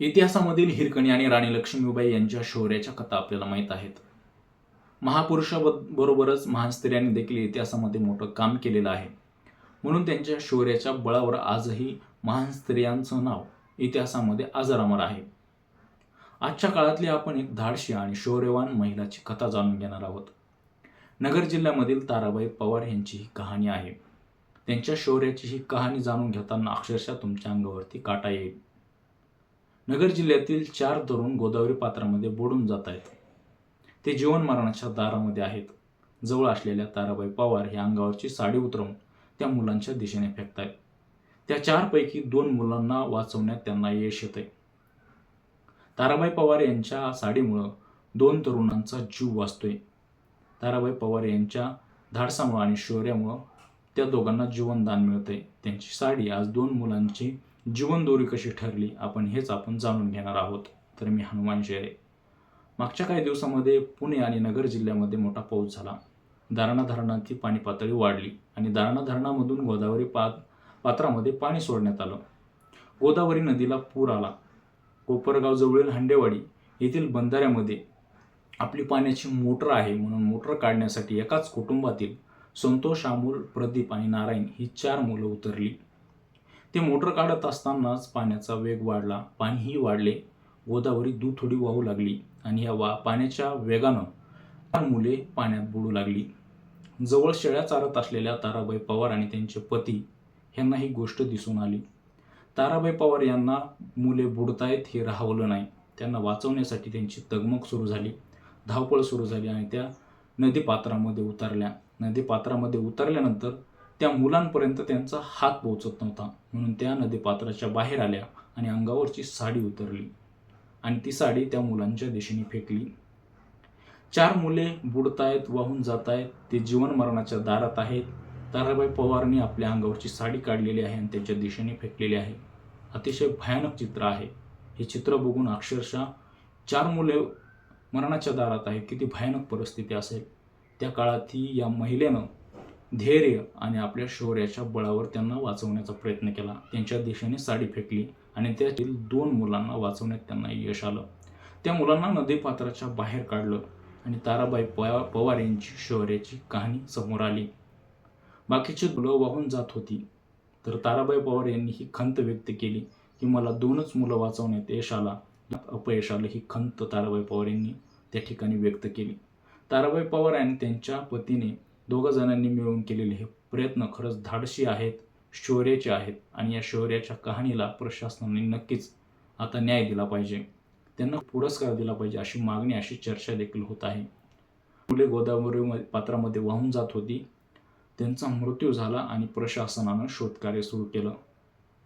इतिहासामधील हिरकणी आणि राणी लक्ष्मीबाई यांच्या शौर्याच्या कथा आपल्याला माहीत आहेत. महापुरुषाबरोबरच महान स्त्रियांनी देखील इतिहासामध्ये मोठं काम केलेलं आहे. म्हणून त्यांच्या शौर्याच्या बळावर आजही महान स्त्रियांचं नाव इतिहासामध्ये अजरामर आहे. आजच्या काळातली आपण एक धाडशी आणि शौर्यवान महिलाची कथा जाणून घेणार आहोत. नगर जिल्ह्यामधील ताराबाई पवार यांची ही कहाणी आहे. त्यांच्या शौर्याची ही कहाणी जाणून घेताना अक्षरशः तुमच्या अंगावरती काटा येईल. नगर जिल्ह्यातील चार तरुण गोदावरी पात्रामध्ये बुडून जात आहेत. ते जीवनमरणाच्या दारामध्ये आहेत. जवळ असलेल्या ताराबाई पवार ह्या अंगावरची साडी उतरवून त्या मुलांच्या दिशेने फेकतायत. त्या चारपैकी दोन मुलांना वाचवण्यात त्यांना यश येतंय. ताराबाई पवार यांच्या साडीमुळं दोन तरुणांचा जीव वाचतोय. ताराबाई पवार यांच्या धाडसामुळं आणि शौर्यामुळं त्या दोघांना जीवनदान मिळतंय. त्यांची साडी आज दोन मुलांची जीवनदोरी कशी ठरली आपण हेच आपण जाणून घेणार आहोत. तर मी हनुमान शेरे. मागच्या काही दिवसामध्ये पुणे आणि नगर जिल्ह्यामध्ये मोठा पाऊस झाला. दारणा धरणाची पाणी पातळी वाढली आणि दारणा धरणामधून गोदावरी पा पात्रामध्ये पाणी सोडण्यात आलं. गोदावरी नदीला पूर आला. कोपरगावजवळील हंडेवाडी येथील बंधाऱ्यामध्ये आपली पाण्याची मोटर आहे म्हणून मोटर काढण्यासाठी एकाच कुटुंबातील संतोष अमोल प्रदीप आणि नारायण ही चार मुलं उतरली. ते मोटर काढत असतानाच पाण्याचा वेग वाढला पाणीही वाढले. गोदावरी दूध थोडी वाहू लागली आणि या वा पाण्याच्या वेगानं चार मुले पाण्यात बुडू लागली. जवळ शेळ्या चारत असलेल्या ताराबाई पवार आणि त्यांचे पती यांना ही गोष्ट दिसून आली. ताराबाई पवार यांना मुले बुडतायत हे राहवलं नाही. त्यांना वाचवण्यासाठी त्यांची तगमग सुरू झाली. धावपळ सुरू झाली आणि त्या नदीपात्रामध्ये उतरल्या. नदीपात्रामध्ये उतरल्यानंतर त्या मुलांपर्यंत त्यांचा हात पोहोचत नव्हता. म्हणून त्या नदीपात्राच्या बाहेर आल्या आणि अंगावरची साडी उतरली. आणि ती साडी त्या मुलांच्या दिशेने फेकली. चार मुले बुडतायत वाहून जात आहेत ते जीवन मरणाच्या दारात आहेत. ताराबाई पवारने आपल्या अंगावरची साडी काढलेली आहे आणि त्याच्या दिशेने फेकलेली आहे. अतिशय भयानक चित्र आहे. हे चित्र बघून अक्षरशः चार मुले मरणाच्या दारात आहेत. किती भयानक परिस्थिती असेल. त्या काळात ही या महिलेनं धैर्य आणि आपल्या शौर्याच्या बळावर त्यांना वाचवण्याचा प्रयत्न केला. त्यांच्या दिशेने साडी फेकली आणि त्यातील दोन मुलांना वाचवण्यात त्यांना यश आलं. त्या मुलांना नदीपात्राच्या बाहेर काढलं आणि ताराबाई पवार यांची शौर्याची कहाणी समोर आली. बाकीची मुलं वाहून जात होती तर ताराबाई पवार यांनी ही खंत व्यक्त केली की मला दोनच मुलं वाचवण्यात यश आला. अपयश आलं ही खंत ताराबाई पवार यांनी त्या ठिकाणी व्यक्त केली. ताराबाई पवार आणि त्यांच्या पतीने दोघं जणांनी मिळून केलेले हे प्रयत्न खरंच धाडशी आहेत शौर्याचे आहेत आणि या शौर्याच्या कहाणीला प्रशासनाने नक्कीच आता न्याय दिला पाहिजे. त्यांना पुरस्कार दिला पाहिजे अशी मागणी अशी चर्चा देखील होत आहे. मुले गोदावरी पात्रामध्ये वाहून जात होती. त्यांचा मृत्यू झाला आणि प्रशासनानं शोधकार्य सुरू केलं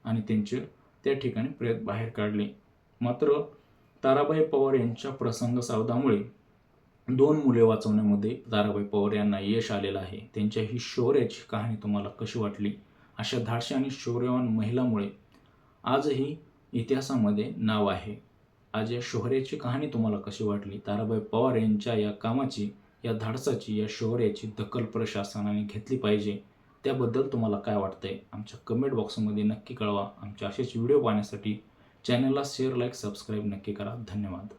आणि त्यांचे त्या ठिकाणी प्रयत्न बाहेर काढले. मात्र ताराबाई पवार यांच्या प्रसंग सावधामुळे दोन मुले वाचवण्यामध्ये ताराबाई पवार यांना यश आलेलं आहे. त्यांच्या ही शौर्याची कहाणी तुम्हाला कशी वाटली? अशा धाडशी आणि शौर्यवान महिलामुळे आजही इतिहासामध्ये नाव आहे. आज या शौर्याची कहाणी तुम्हाला कशी वाटली? ताराबाई पवार यांच्या या कामाची या धाडसाची या शौर्याची दखल प्रशासनाने घेतली पाहिजे. त्याबद्दल तुम्हाला काय वाटतंय? आमच्या कमेंट बॉक्समध्ये नक्की कळवा. आमच्या असेच व्हिडिओ पाहण्यासाठी चॅनलला शेअर लाईक सबस्क्राईब नक्की करा. धन्यवाद.